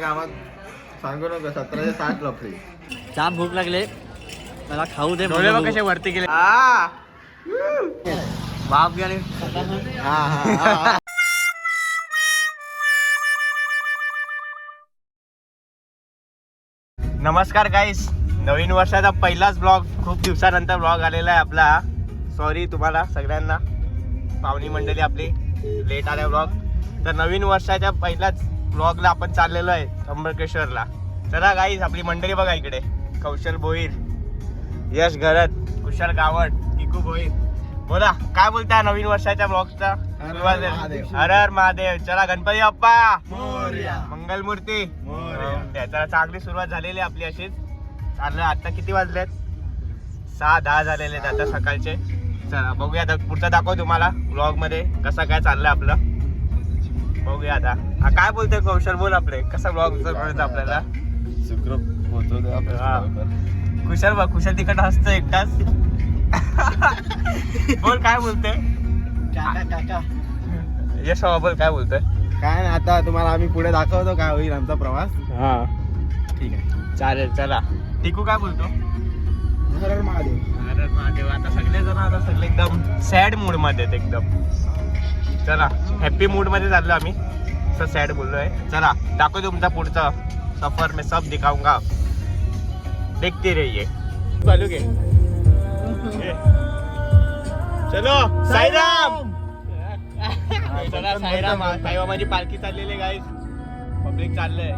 कामात सांगू नको सतराशे साठ लफडी जाम भूक लागले. मला खाऊ दे डोळे बघ कसे वरती गेले. आ! बाप गेले. हा हा, हा. नमस्कार गाईस नवीन वर्षाचा पहिलाच ब्लॉग खूप दिवसानंतर ब्लॉग आलेला आहे आपला. सॉरी तुम्हाला सगळ्यांना. पाहुणी मंडळी आपली लेट आल्या ब्लॉग तर नवीन वर्षाच्या पहिल्याच ब्लॉगला आपण चाललेलो आहे त्र्यंबकेश्वरला. चला गाईस आपली मंडळी बघा इकडे. कौशल भोईर यश घरत कुशल गावट किकू भोईर बोला काय बोलताय नवीन वर्षाच्या ब्लॉगचा हर. हर हर महादेव. चला गणपती बाप्पा. मोरया. मंगलमूर्ती. मोरया. त्याचा चांगली सुरुवात झालेली आहे आपली अशीच. चाललं आता किती वाजलेत? सहा दहा झालेले आहेत आता सकाळचे. चला बघूया आता पुढचं दाखव तुम्हाला ब्लॉगमध्ये कसं काय चाललंय आपलं. बघूया आता. काय बोलतोय कौशल? बोल आपले. कसा ब्लॉग आपल्याला? हा. लवकर. कुशल बघ कुशल तिकट हसतो एकटाच. बोल काय बोलतोय? काका काका. यश बाबा बोल काय बोलतोय? काय नाही आता तुम्हाला आम्ही पुढे दाखवतो काय होईल आमचा प्रवास. हा. ठीक आहे. चालेल चला. टिकू काय बोलतो? महादेव. महादेव. आता सगळे जण आता सगळे एकदम सॅड मूडमध्ये आहेत एकदम. चला हॅप्पी मूडमध्ये चाललो आम्ही. असं सॅड बोललोय. चला दाखव तुमचा पुढचा. सफर में सब दिखाऊंगा. देखते रहिए चालू घे. ये. चलो साईराम! चला साईराम साईबाबाची पालखी चाललेली गाईस पब्लिक चाललंय.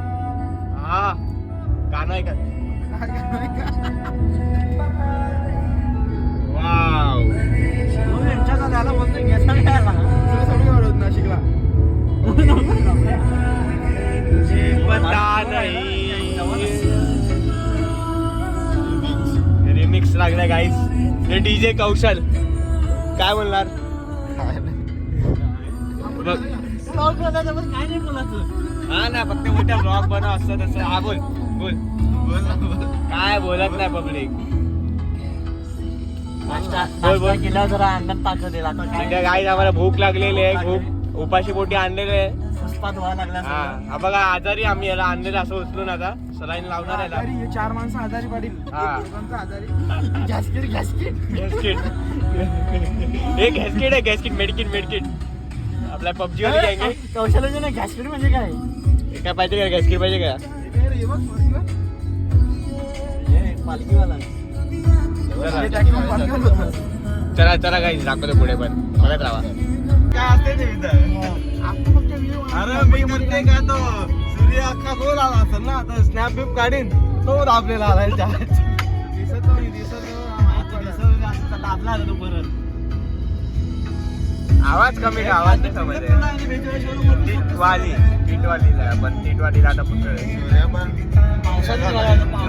हा. गाणं आहे का वाव यांच्या झाला बोलतोय नाशिकला. रिमिक्स लागलाय गाईस हे डीजे कौशल. काय बोलायचं हा ना फक्त मोठा ब्लॉग बनव असं तसं. हा बोल. बोल. काय बोलत नाही पब्लिक बोल, बोल. केल्यावर जरा अंगण काय आम्हाला भूक लागलेली आहे. खूप उपाशी पोटी आणलेले आहे सुस्पात व्हायला लागला हा. हा बघा आजारी आम्ही याला आणलेलं असं उचलून आता. सलाईन लावणार आहे याला. हे चार माणसं आजारी पडील. हा. एक दोघांचं आजारी. गॅसकीट हे गॅसकिट आहे गॅसकिट मेडकिट मेडकिट. आपल्या पबजी वाली गँग आहे. कौशल्याचे म्हणजे काय? हे काय पाहिजे का? गॅसकिट पाहिजे का? हे पालखीवाला. चला. हे टाकीवर पाठवलं होतं. चला चला काही दाखवतो पुढे पण. बघत राहा. काय असते ते इथं? अरे मी म्हणते का तो सूर्य अख्खा गोल आला असेल ना तर स्नॅप बिप काढीन तो आपल्याला आलायचा दिसत नाही दिसत नाही. दाबला तो परत. आवाज कमी का? आवाज नाही समजते टिटवाली टिटवालीला आहे आपण टिटवालीला आता पुतळे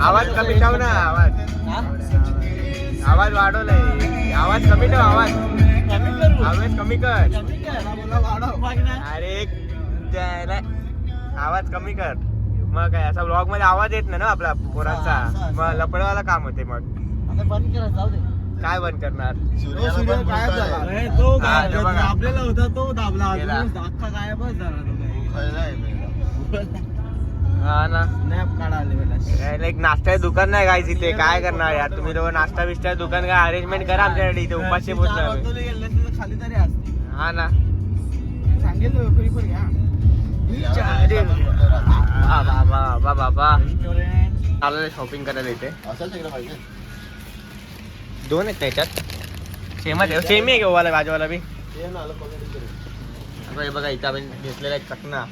आवाज कमी ठेव ना आवाज. आवाज वाढवलाय. आवाज कमी ठेव आवाज. आवाज कमी कर. अरे आवाज कमी कर. मग काय असा ब्लॉगमध्ये आवाज येत नाही ना आपला पोरांचा. मग लपडवाला काम होते मग. आता बंद करा जाऊ दे. काय बंद करणार? हा. दाबलेला होता तो दाबला. अख्खा गायबच. हा ना. एक नाश्त्याचं दुकान नाही काय इथे. काय करणार यार? तुम्ही लोक नाश्ता बिस्टा दुकान काय अरेंजमेंट करा आमच्याकडे? इथे उपाशी चार खाली तरी असते हा ना. सांगितलं खरी पण घ्या. बाबा बाबा बाबा चाललं शॉपिंग करायला इथे. दोन आहेत त्याच्यात सेमच आहे. सेम आहे वाला भाजीवाला बी? हे बघा इथं आपण घेतलेला आहे चकना.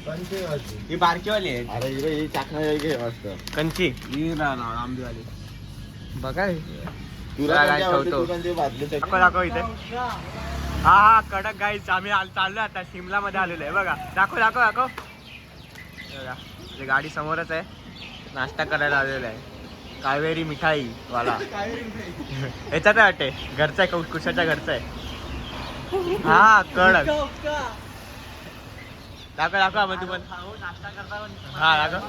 ही बारकीवाली आहे. अरे ही मस्त. कंची. ही ना ना आंबीवाली. बघा. तुला? दाखव दाखव इथे. हा हा कडक गाईच आम्ही आल- चाललोय आता शिमला मध्ये आलेलो आहे. बघा दाखव दाखव दाखव. बघा गाडी समोरच आहे. नाश्ता करायला आलेला आहे. कावेरी मिठाई वाला. याच्यात आहे वाटते घरचा आहे कुशाच्या घरचा आहे. हा कडक. दाखव दाखव मग तू पण हा दाखव.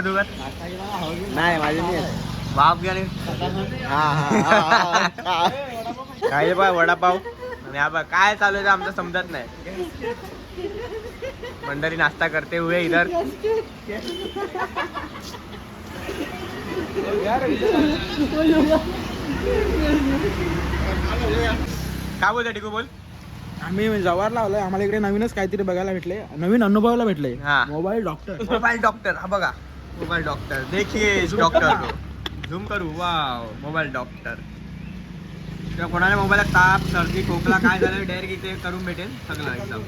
तू नाही? माझी. बाप गेले. काय पाय वडापाव। आणि काय चालू आहे ते आमचं समजत नाही. मंडळी नाश्ता करते हुए इधर. काय बोलते टिकू बोल. आम्ही जवाहर लावलोय आम्हाला इकडे नवीनच काहीतरी बघायला भेटले. नवीन अनुभवायला भेटले. हा. मोबाईल डॉक्टर मोबाईल डॉक्टर हा बघा. मोबाईल डॉक्टर देखिए इस डॉक्टर झूम करू? वाव मोबाईल डॉक्टर किंवा कोणाला मोबाईला ताप सर्दी खोकला काय झालं डायरेक्ट इथे करून भेटेल सगळं एकदम?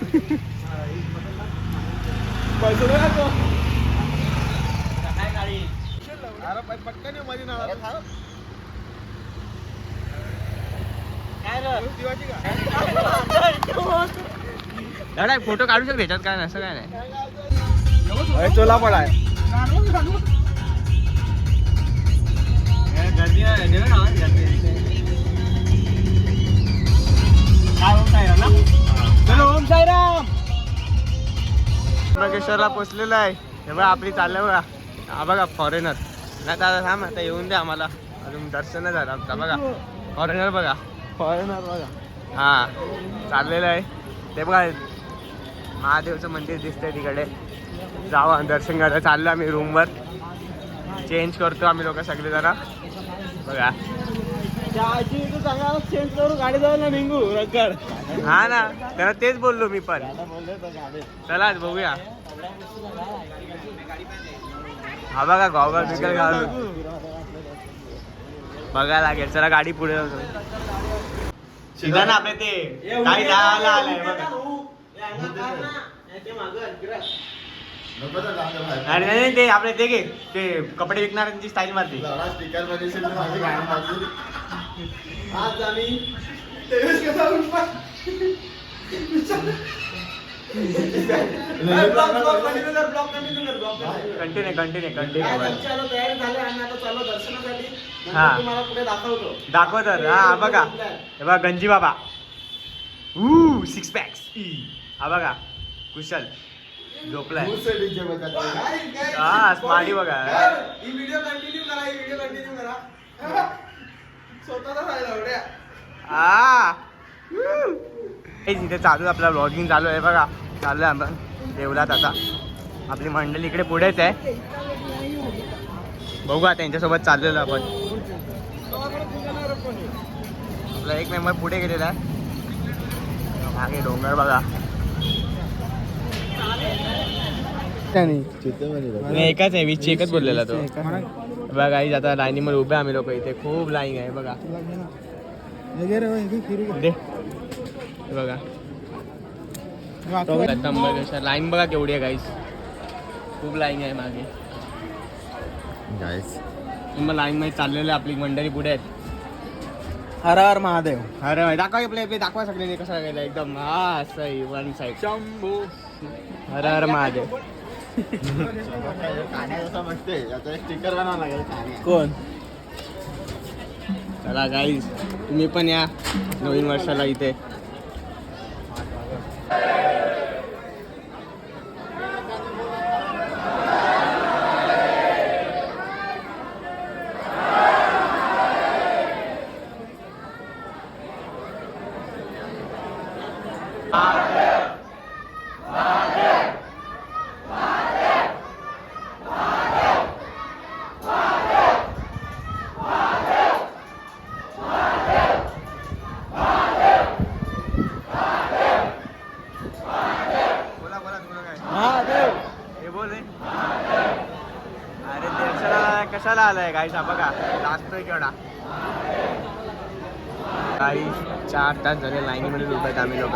दादा फोटो काढू शकतो याच्यात काय नाही असं काय नाही. चोला पडा आहे गर्दी आहे देवे ना गर्दी काय ओम साईराम ना चलो ओम साईराम त्र्यंबकेश्वरला पोचलेलं आहे हे बघा आपली चाललं बघा हा बघा फॉरेनर नाही दादा थांब आता येऊन द्या आम्हाला अजून दर्शन झालं आमचा बघा फॉरेनर बघा फॉरेनर बघा हा चाललेलं आहे ते बघा महादेवचं मंदिर दिसतंय तिकडे जावा दर्शन करायला चाललो आम्ही रूमवर चेंज करतो आम्ही लोक सगळे जरा बघा. निघू रगड हा ना त्याला तेच बोललो मी पण. चला आज बघूया. हा बघा गॉगल बिगल घालून. बघायला लागेल चला गाडी पुढे जाऊ सीधा ना आपले ते काही आलंय बघा. अरे नाही, नाही ते आपले ते घे ते कपडे विकणाऱ्यांची स्टाईल मारते. Continue continue continue continue continue आलो तयारी झाले आणि आता चाललो दर्शनासाठी. हा. नंतर तुम्हाला पुढे दाखवतो. दाखव तर हा बघा. हे बघा गंजी बाबा ऊ सिक्स पॅक्स हा बघा. कुशल. झोपलाय. हा, स्मार्टी बघा. ही व्हिडिओ कंटिन्यू करा ही व्हिडिओ कंटिन्यू करा. हे. इथे चालू आपला ब्लॉगिंग चालू आहे बघा. चालू आहे आपण. देवलात आता. आपली मंडळी इकडे पुढेच आहे. बघू आता त्यांच्यासोबत चाललेलो आपण. आपला एक मेंबर पुढे गेलेला आहे. मागे डोंगर बघा. नाही एकच आहे वीसची एकच बोललेला तो. बघा गाईज आता लाईनीमध्ये उभे आम्ही लोक इथे. खूप लाईन आहे बघा. दे. हे बघा लाईन बघा केवढी आहे गाईस खूप लाईन आहे मागे. मग लाईन मध्ये चाललेलं आपली मंडळी पुढे आहेत. हर हर महादेव. अरे भाई, दाखवा आपले आपले दाखवा सगळे कसं गेलं एकदम. हा असं वन साईड शंभू. हर हर महादेव. कोण? चला गाईज तुम्ही पण या नवीन वर्षाला इथे बोला बोला तुला काय महादेव हे बोल रे अरे कशाला आलाय गाईस हा बघा लाजतोय केवढा काही चार तास झाले लाईनीमध्ये उभे आम्ही लोक.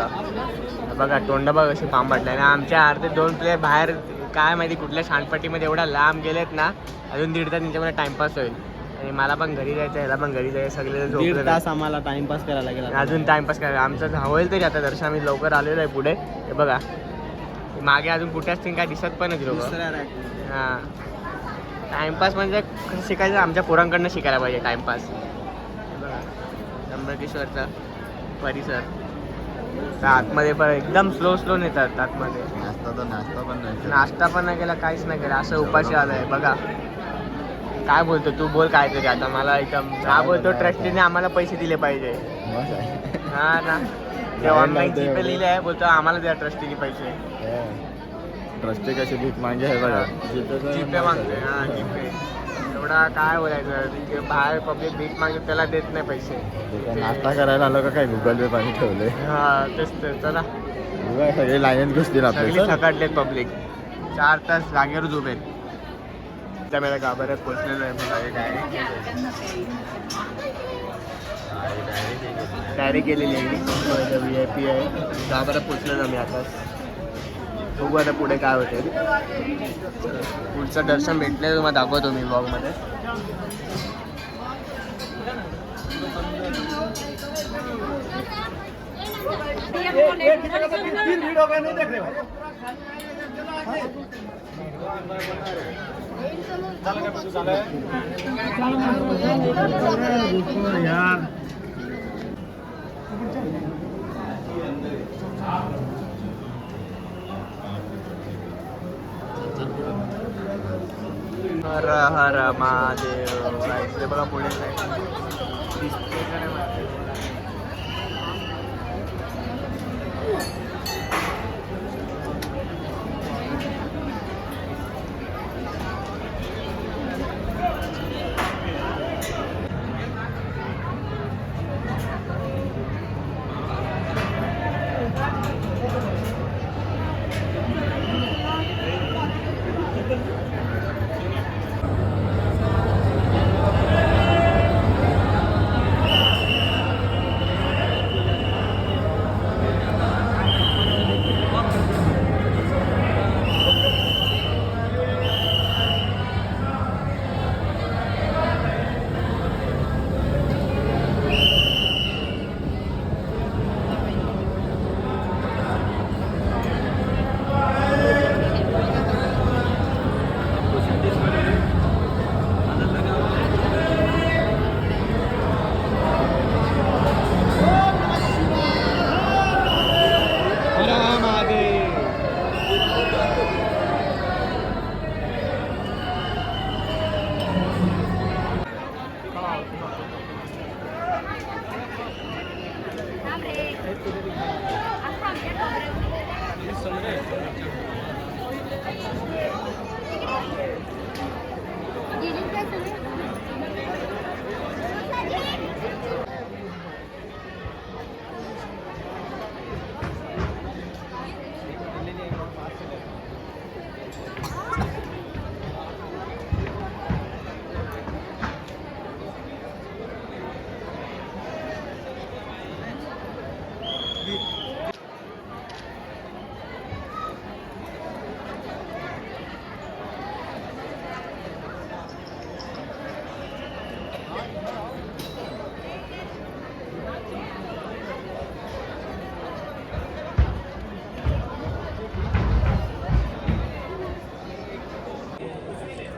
बघा तोंड बघ अशी पांबटले आणि आमच्या अर्धे दोन प्लेयर बाहेर काय माहिती कुठल्या शांतपट्टीमध्ये एवढा लांब गेलेत ना अजून दीड तास त्यांच्यामध्ये टाइमपास होईल. आणि मला पण घरी जायचं ह्याला पण घरी जायचं सगळे दीड तास आम्हाला टाइमपास करायला लागेल. अजून टाइमपास करायला. आमचं होईल तरी आता दर्शन आम्ही लवकर आलेलो आहे पुढे. हे बघा. मागे अजून कुठे असतील काय दिसत पण लोक. हां. टाइमपास म्हणजे कसं शिकायचं? आमच्या पोरांकडनं शिकायला पाहिजे टाइमपास हे बघा त्र्यंबकेश्वरचा परिसर. तर आतमध्ये पण एकदम स्लो स्लो नेतात आतमध्ये. नाश्ता पण नाही केला. काहीच नाही केला. असं उपाशी आलंय बघा. काय बोलतो तू? बोल काय तरी आता. मला एकदम हा बोलतो ट्रस्टीने आम्हाला पैसे दिले पाहिजे. हा ना. ते ऑनलाईन जीपे लिहिले आहे बोलतो आम्हाला द्या ट्रस्टीने पैसे. ट्रस्टी कशी भीक मागे आहे बघा. जीपे मागते हा जीपे एवढा काय बोलायचं बाहेर पब्लिक भीक मागते त्याला देत नाही पैसे. नाश्ता करायला आलो का काय? गुगल पे पाणी ठेवले हा तेच तर चला. सगळे लाईन घुसतील आपले थकाटलेत पब्लिक चार तास जागेवर उभे मेला गाभाऱ्यात पोचलेलो आहे मला हे डायरी केलेली आहे व्ही आय पी आहे. गाभाऱ्यात पोचलेलो आम्ही आता बघू आता पुढे काय होते पुढचं दर्शन भेटले तुम्हाला दाखवतो मी ब्लॉगमध्ये हर हर महादेव Guys, ते बघा पुढे काय दिसते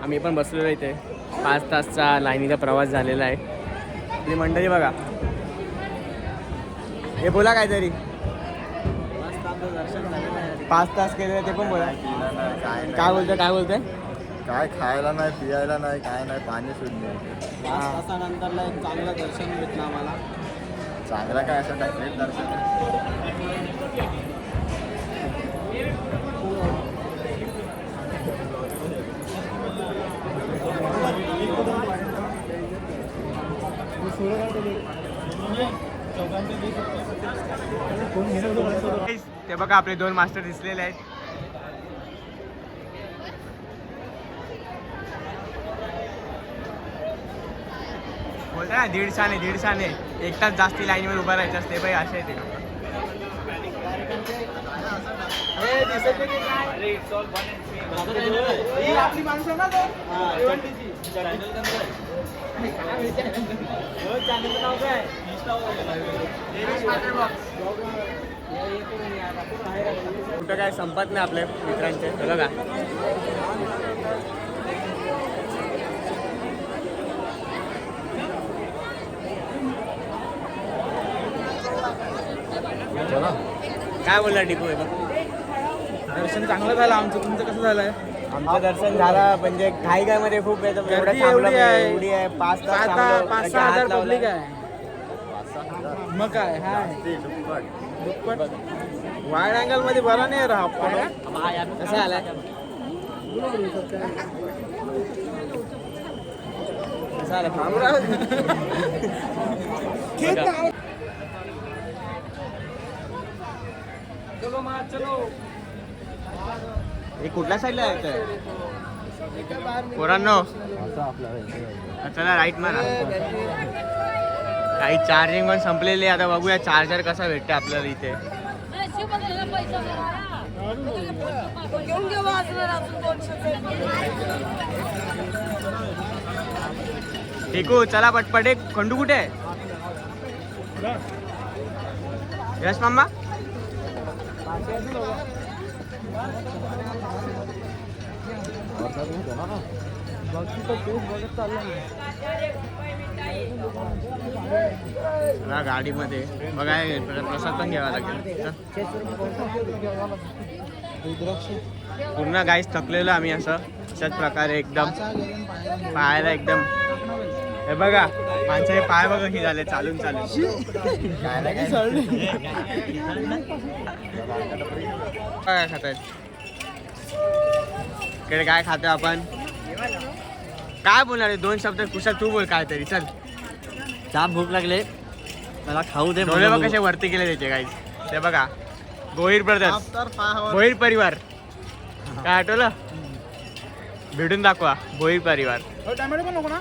आम्ही पण बसलेलो इथे. पाच तासचा लाईनीचा प्रवास झालेला आहे. आपली मंडळी बघा. हे बोला काहीतरी. पाच तास केलेलं ते पण बोला. काय बोलतोय काय बोलतोय? काय खायला नाही पियायला नाही काय नाही पाणी सुद्धा तासानंतरला एक चांगलं दर्शन भेटलं आम्हाला. चांगला काय असं काय? दर्शन आहे. ते बघा आपले दोन मास्टर दिसलेले आहेत. बोलता ना दीडशाने दीडशाने एक तास जास्ती लाईनवर उभा राहायचं असते बाई असे ते. आपली माणसं ना कुठं काय संपत नाही आपल्या मित्रांचे. हे बघा. काय बोलला डिपो हे बघ. दर्शन चांगलं झालं आमचं तुमचं कसं झालंय? आमचं दर्शन झालं म्हणजे घाई घाई मध्ये खूप एवढं थांबलं. म्हणजे एवढी आहे. पाच तास पाच थांबलो, पाच लगे सहा हात हजार लावला. पब्लिक आहे. मग काय? हाय. ते दुप्पट. वाईड अँगलमध्ये बरा नाही राहा कसा आलाय? कसा आला थांबू राहू दे. हे कुठल्या साईडला आहे पोरांनो. चला राईट मारा. काही चार्जिंग पण संपलेली आहे. आता बघूया चार्जर कसा भेटते आपल्याला इथे. टिकू चला पटपट. एक खंडू कुठे आहे? यश मामा? चला गाडीमध्ये. बघाय प्रसाद पण घ्यावा लागेल. पूर्ण गाईस थकलेलो आम्ही असं. अशाच प्रकारे एकदम पायाला एकदम. हे बघा माणसाचे पाय बघा की झाले चालून चालून. काय खातायत इकडे काय खातो आपण? काय बोलणार आहे? दोन शब्द कुशल तू बोल काय तरी चल. जाम भूक लागले. मला खाऊ दे डोळे बघ कसे वरती गेले त्याचे काही ते बघा. गोहीर ब्रदर्स भोईर परिवार. काय आठवलं? भेटून दाखवा भोईर परिवार. टॅमॅटो पण नको ना?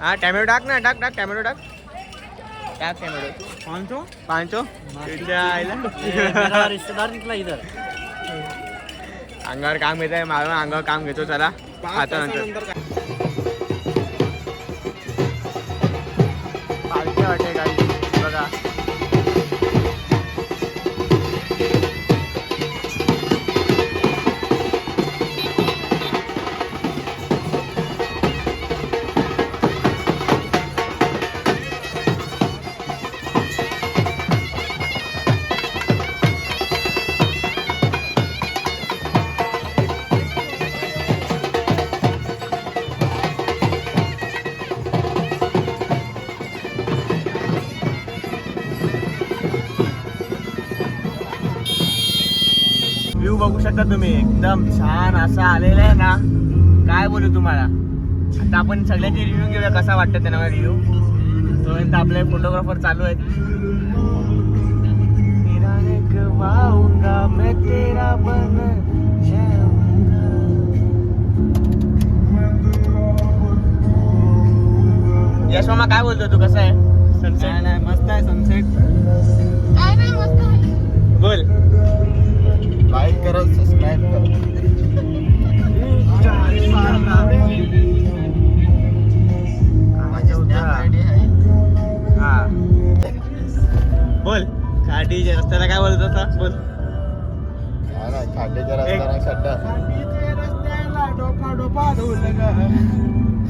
हा टॅमॅटो टाक ना टाक टाक टॅमॅटो टाक. टाक टॅमॅटो? पाचशो पांचो तुझ्या आईला रिश्तेदार निघला इधर. अंगावर काम घेत आहे माझ्या अंगावर काम घेतो चला. खातो नंतर. शकता तुम्ही? एकदम छान असा आलेला आहे ना. काय बोलू तुम्हाला? आता आपण सगळ्याचे रिव्ह्यू घेऊया कसा वाटतं त्यांना रिव्ह्यू तोपर्यंत आपले फोटोग्राफर चालू आहेत. यश मामा काय बोलतो तू? कसं आहे? सनसेट नाही मस्त आहे सनसेट काय नाही मस्त आहे. बोल. लाईक करा सबस्क्राईब करा. हा. बोल खाडीच्या रस्त्याला काय बोलत होता? बोल. खांडेच्या रस्त्याला खड्डा.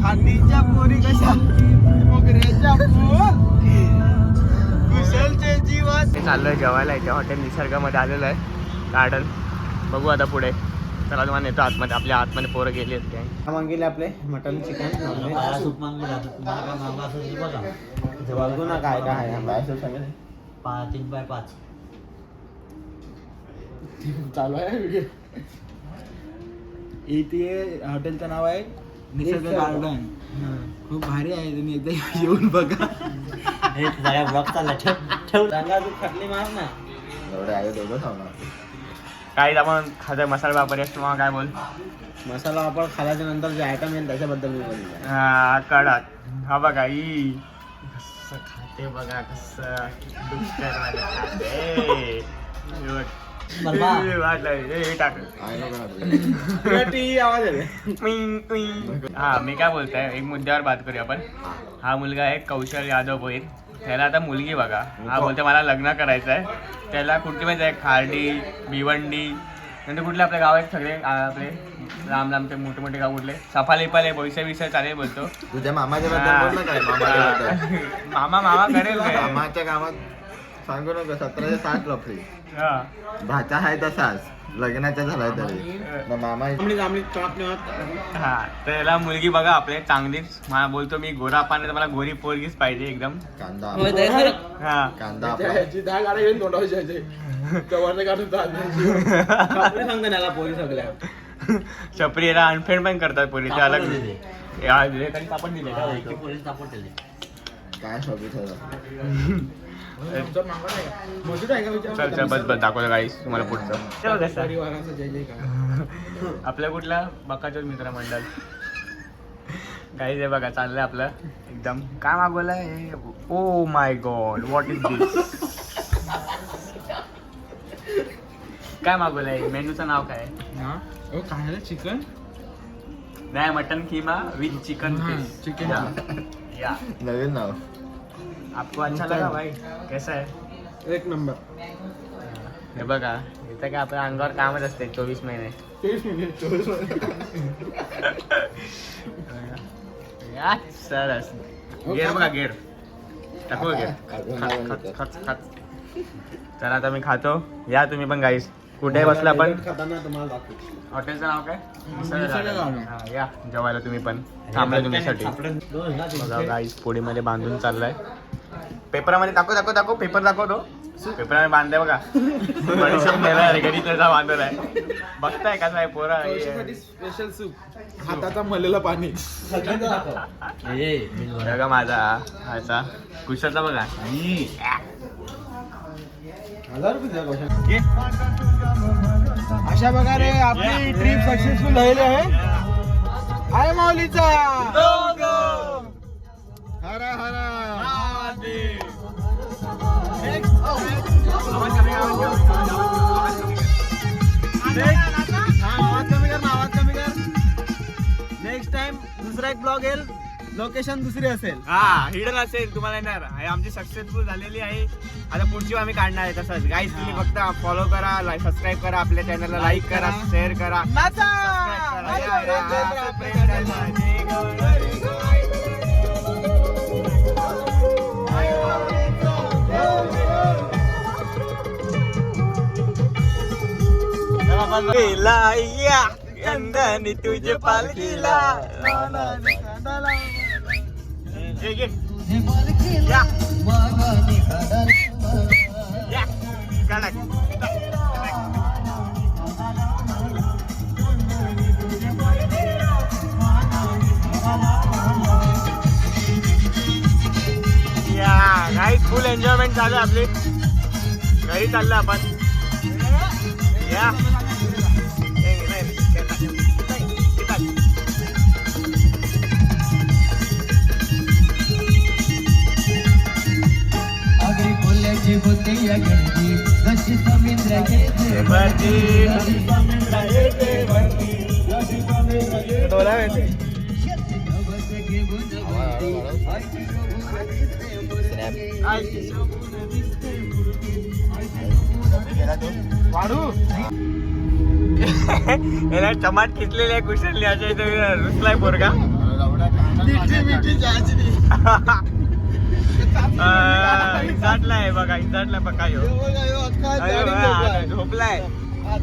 खांडीच्या पोरी कशा? मोगऱ्याच्या फुल कुशलचे जीवन. ते चाललोय जेवायला इथे हॉटेल निसर्गामध्ये आलेलो आहे. गार्डन. बघू आता पुढे. चला तुम्हाला नेतो आतमध्ये. आपल्या आतमध्ये पोरं गेली आहेत काय मागेले आपले मटन चिकन बघू. ना काय काय आहे. तीन बाय पाच. चालू आहे व्हिडिओ इथे हॉटेलचं नाव आहे निसर्ग. गार्डन. खूप भारी आहे. तुम्ही एकदा येऊन बघा. हे ब्लॉक चालला ठेव ठेव. सांगा तू खटली मार ना. एवढे आहे दोघं खाणार काही आपण खातो मसाला वापर असतो मग काय बोल. मसाला वापर खाल्याच्या नंतर जे आयटम येईल त्याच्याबद्दल मी बोलतो. हा कडक हा बघा ई. कसं खाते बघा कसं डुक्कर वाले खाते. एवढं. बरबा. ए, वाटलं. ए, हे टाक. आहे आवाज उई, उई. हा मी काय बोलतोय? एक मुद्द्यावर बात करूया आपण. हा. मुलगा आहे कौशल यादव भोईर त्याला आता मुलगी बघा. हा बोलतोय मला लग्न करायचं आहे त्याला कुठली माहिती आहे? खार्डी भिवंडी. नंतर कुठले आपले गाव आहेत सगळे? आपले लांब लांबचे मोठे मोठे गाव कुठले? सफाले पाले बोईसे बिसे चालेल बोलतो. तुझ्या मामाच्या बद्दल बोल ना काय मामाच्या बद्दल. हा. मामा मामा करेल काय? मामाच्या गावात सांगू नको सतराशे साठ लफडी हा. भाचा आहे तसाच. लग्नाचा झालाय तरी न मामा. हा तर याला मुलगी बघा आपले चांगलीच मला बोलतो मी गोरा पाणी तर मला गोरी पोरगीच पाहिजे एकदम कांदा हा कांदा आपला चालले सांगता त्याला पोरी सगळ्या छपरी याला अनफेड पण करतात पोरी ते अलग या, हे काही सापड दिले का? पोलीस दिले काय ठेवलं चल चल बस बस दाखवलं गाईस तुम्हाला पुढचं. आपल्या कुठला बकाचोर मित्र मंडळ काही हे बघा चाललंय आपलं एकदम. काय मागवलंय? ओ my god what is this काय मागवलंय? मेनूचं नाव काय? हा ओ काय चिकन नाही mutton keema with chicken chicken या. नवीन नाव. आपको अच्छा लगा भाई? कैसा है? एक नंबर। हे बघा इथं काय आपल्या अंगावर कामच असते चोवीस महिने. या, सरस. गेर बघा गेर टाकू गेर अजून खच, नाही खच, खच, खच. चला आता मी खातो. या तुम्ही पण गाईस कुठे बसला पण? खाताना तुम्हाला दाखवतो. हॉटेलचं नाव काय? मिसळ. हा, या. जेवायला तुम्ही पण. थांबलं तुमच्यासाठी. बघा गाईस पोळीमध्ये बांधून चाललाय. पेपरामध्ये दाखव दाखव दाखव पेपर दाखवतो पेपरामध्ये बांधलाय बघा. बडीशेप रे घरी त्याचा बांधलाय बघताय कसा आहे पोरा? स्पेशल सूप हाताचा मलेलं पाणी. बघा माझा ह्याचा कुशलचा बघा. अशा प्रकारे आपली ट्रिप सक्सेसफुल झालेली आहे. आहे माऊलीचा. हरा हरा. नेक्स्ट टाइम दुसरा एक ब्लॉग येईल लोकेशन दुसरी असेल हा हिडन असेल तुम्हाला येणार. हे आमची सक्सेसफुल झालेली आहे. आता पुढची आम्ही काढणार आहे तसंच. गाईस तुम्ही फक्त फॉलो करा सबस्क्राईब करा आपल्या चॅनलला लाईक करा शेअर करा! सबस्क्राईब करा. गेला या यंदानी तुझ्या पालखीला घे, घे. या. या. काही फुल एन्जॉयमेंट चालू आपली घरी चाललं आपण या कोल्ह्याची होती या गणती जशी समुद्र येते याला टमाट कुशल याच्या इथे रुसलाय पोरगा. इचाटलाय बघा इचाटलाय बघा ह्यो. अरे वा, झोपलाय.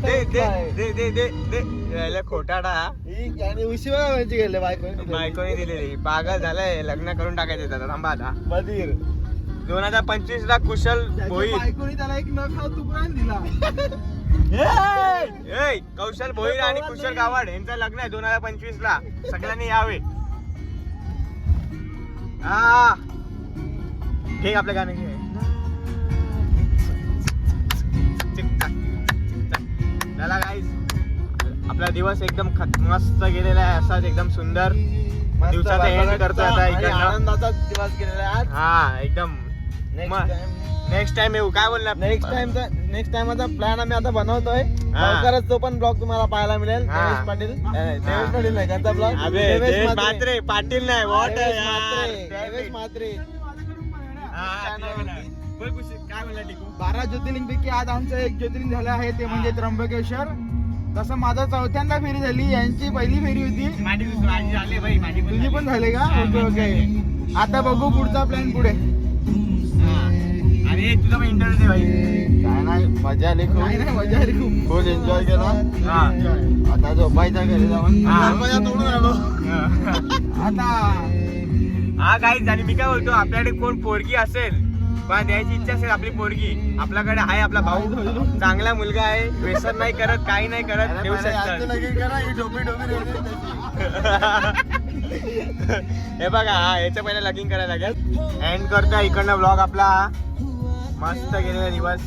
दे दे दे दे दे दे. याला खोटाडा. गेले बायको बायकोने दिलेली. पागल झालाय लग्न करून टाकायचं त्याचा थांबा आता. बधीर. दोन हजार पंचवीस ला कुशल भोईर. बायकोनी त्याला एक न खाऊ तुकडा दिला. कौशल भोईर आणि कुशल गावाड यांचं लग्न आहे दोन हजार पंचवीस ला सगळ्यांनी यावे. हा ठीक आपलं गाणं चला गाईस आपला दिवस एकदम मस्त गेलेला आहे. असाच एकदम सुंदर दिवसाचा एंड करतोय आता आनंदाचा दिवस गेलेला आहे हा एकदम नेक्स्ट टाइम येऊ. काय बोलणार? नेक्स्ट टाइमचा नेक्स्ट टाइमचा प्लॅन आम्ही आता बनवतोय. लवकरच तो पण ब्लॉग तुम्हाला पाहायला मिळेल. देवेश पाटील. देवेश पाटील नाही त्यांचा ब्लॉग देश मात्रे पाटील नाही. वॉट देवेश म्हात्रे. काय बोलला टिकू? बारा ज्योतिर्लिंग पैकी आज आमचं एक ज्योतिर्लिंग झालं आहे ते म्हणजे त्र्यंबकेश्वर. तसं माझं चौथ्यांदा फेरी झाली यांची पहिली फेरी होती. माझी दुसरी- माझी झाली बाई माझी पण तुझी पण झाली. झाली का? हा, ओके माझी ओके. झाली. आता बघू पुढचा प्लॅन पुढे. हा. आणि ए तुझा पण इंटरव्ह्यू दे भाई काय नाही मजा आली खूप. नाही नाही मजा आली खूप. फुल एन्जॉय केला. हा. आता झोपायचा घरी जाऊन. हा. झोपायचा तोडून आलो आता. हा काहीच आणि मी काय बोलतो आपल्याकडे कोण पोरगी असेल पण द्यायची इच्छा असेल आपली पोरगी. आपल्याकडे आहे आपला भाऊ. चांगला मुलगा आहे. व्यसन नाही करत काही नाही करत. देऊ शकतात ही बघा हा याच्या पहिला लगीन करायला लागेल. एंड करतो इकडनं ब्लॉग आपला. मस्त गेलेला दिवस.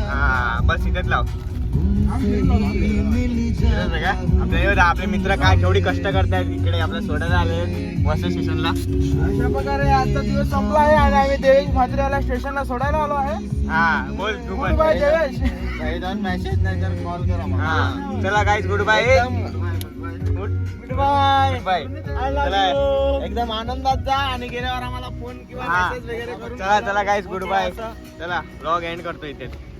हा बस इथेच लाव? आपल्या हे आपले मित्र काय केवढी कष्ट करतायत इकडे आपल्या सोडायला आले वसई स्टेशनला अशा प्रकारे आजचा दिवस संपला आहे आणि आम्ही देवेश म्हात्रेला स्टेशनला सोडायला आलो आहे हा बोल तू गुड बाय देवेश मेसेज नाही तर कॉल करा हा चला guys good bye good bye bye चला एकदम आनंदात जा आणि गेल्यावर आम्हाला फोन किंवा मेसेज वगैरे करून चला चला गाईज गुड बाय चला ब्लॉग एंड करतो इथे.